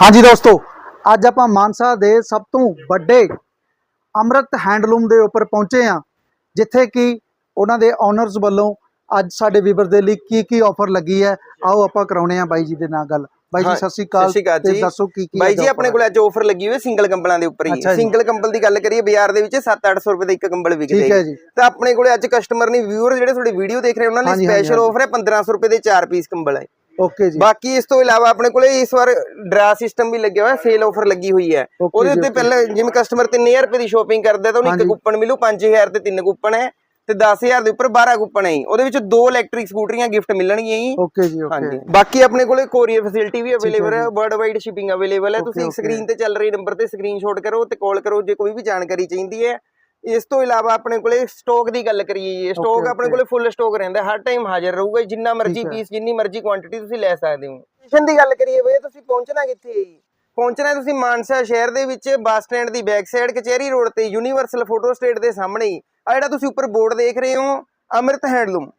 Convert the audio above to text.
ਹਾਂਜੀ ਦੋਸਤੋ। ਅੱਜ ਆਪਾਂ ਮਾਨਸਾ ਦੇ ਸਭ ਤੋਂ ਵੱਡੇ ਅੰਮ੍ਰਿਤ ਹੈਂਡਲੂਮ ਦੇ ਉੱਪਰ ਪਹੁੰਚੇ ਆ ਜਿੱਥੇ ਕਿ ਉਹਨਾਂ ਦੇ ਓਨਰਸ ਵੱਲੋਂ ਅੱਜ ਸਾਡੇ ਵੀਵਰ ਦੇ ਲਈ ਕੀ ਕੀ ਆਫਰ ਲੱਗੀ ਹੈ ਆਓ ਆਪਾਂ ਕਰਾਉਣੇ ਆ ਬਾਈ ਜੀ ਦੇ ਨਾਲ ਗੱਲ। ਬਾਈ ਜੀ ਸਤਿ ਸ਼੍ਰੀ ਅਕਾਲ ਤੇ ਜੀ। ਦੱਸੋ ਕੀ ਕੀ ਬਾਈ ਜੀ ਆਪਣੇ? ਕੋਲ ਅੱਜ ਆਫਰ ਲੱਗੀ ਹੋਈ ਹੈ ਸਿੰਗਲ ਕੰਬਲਾਂ ਦੇ ਉੱਪਰ ਹੀ। ਸਿੰਗਲ ਕੰਬਲ ਦੀ ਗੱਲ ਕਰੀਏ ਬਾਜ਼ਾਰ ਦੇ ਵਿੱਚ 7-800 ਰੁਪਏ ਦਾ ਇੱਕ ਕੰਬਲ ਵਿਕਦੇ ਠੀਕ ਹੈ ਜੀ। ਤਾਂ ਆਪਣੇ ਕੋਲੇ ਅੱਜ ਕਸਟਮਰ ਨੇ ਵਿਊਅਰ ਜਿਹੜੇ ਤੁਹਾਡੀ ਵੀਡੀਓ ਦੇਖ ਰਹੇ ਉਹਨਾਂ ਲਈ ਸਪੈਸ਼ਲ ਆਫਰ ਹੈ 1500 ਰੁਪਏ ਦੇ 4 ਪੀਸ ਕੰਬਲ ਹੈ। ਓਕੇ ਜੀ ਬਾਕੀ ਇਸ ਤੋਂ ਇਲਾਵਾ ਆਪਣੇ ਕੋਲੇ ਇਸ ਵਾਰ ਡਰਾ ਸਿਸਟਮ ਵੀ ਲੱਗਿਆ ਹੋਇਆ ਸੇਲ ਆਫਰ ਲੱਗੀ ਹੋਈ ਹੈ ਉਹਦੇ ਉੱਤੇ। ਪਹਿਲਾਂ ਜਿਵੇਂ ਕਸਟਮਰ 3000 ਰੁਪਏ ਦੀ ਸ਼ੋਪਿੰਗ ਕਰਦਾ ਤਾਂ ਉਹਨੂੰ ਇੱਕ। ਕੂਪਨ ਮਿਲੂ 5000 ਤੇ ਤਿੰਨ ਕੂਪਨ ਹੈ ਤੇ 10000 ਦੇ ਉੱਪਰ 12 ਕੂਪਨ ਹੈ। ਉਹਦੇ ਵਿੱਚ ਦੋ ਇਲੈਕਟ੍ਰਿਕ ਸਕੂਟਰੀਆਂ ਗਿਫਟ ਮਿਲਣਗੀਆਂ ਜੀ ਓਕੇ ਜੀ ਓਕੇ ਬਾਕੀ ਆਪਣੇ ਕੋਲੇ ਕੋਰੀਅਰ ਫੈਸਿਲਿਟੀ ਵੀ ਅਵੇਲੇਬਲ ਹੈ। ਵਰਲਡ ਵਾਈਡ ਸ਼ਿਪਿੰਗ ਅਵੇਲੇਬਲ ਹੈ ਤੁਸੀਂ। ਸਕਰੀਨ ਤੇ ਚੱਲ ਰਹੀ ਨੰਬਰ ਤੇ ਸਕਰੀਨਸ਼ਾਟ ਕਰੋ ਤੇ ਕਾਲ ਕਰੋ ਜੇ ਕੋਈ ਵੀ ਜਾਣਕਾਰੀ ਚਾਹੀਦੀ ਹੈ ਇਸ ਤੋਂ ਇਲਾਵਾ ਆਪਣੇ ਕੋਲੇ ਸਟਾਕ ਦੀ ਗੱਲ ਕਰੀਏ ਜੀ ਸਟਾਕ ਆਪਣੇ। ਕੋਲੇ ਫੁੱਲ ਸਟਾਕ ਰਹਿੰਦਾ ਹਰ ਟਾਈਮ ਹਾਜ਼ਰ ਰਹੂਗਾ ਜਿੰਨਾ ਮਰਜ਼ੀ। ਪੀਸ ਜਿੰਨੀ ਮਰਜ਼ੀ ਕੁਆਂਟੀਟੀ ਤੁਸੀਂ ਲੈ ਸਕਦੇ ਹੋ ਸਟੇਸ਼ਨ ਦੀ ਗੱਲ ਕਰੀਏ ਬਈ ਤੁਸੀਂ ਪਹੁੰਚਣਾ ਕਿੱਥੇ ਹੈ ਜੀ ਪਹੁੰਚਣਾ ਤੁਸੀਂ ਮਾਨਸਾ ਸ਼ਹਿਰ ਦੇ ਵਿੱਚ ਬੱਸ ਸਟੈਂਡ ਦੀ ਬੈਕ ਸਾਈਡ ਕਚਹਿਰੀ ਰੋਡ ਤੇ ਯੂਨੀਵਰਸਲ ਫੋਟੋ ਸਟੇਟ ਦੇ ਸਾਹਮਣੇ ਆ ਜਿਹੜਾ ਤੁਸੀਂ ਉੱਪਰ ਬੋਰਡ ਦੇਖ ਰਹੇ ਹੋ ਅੰਮ੍ਰਿਤ ਹੈਂਡਲੂਮ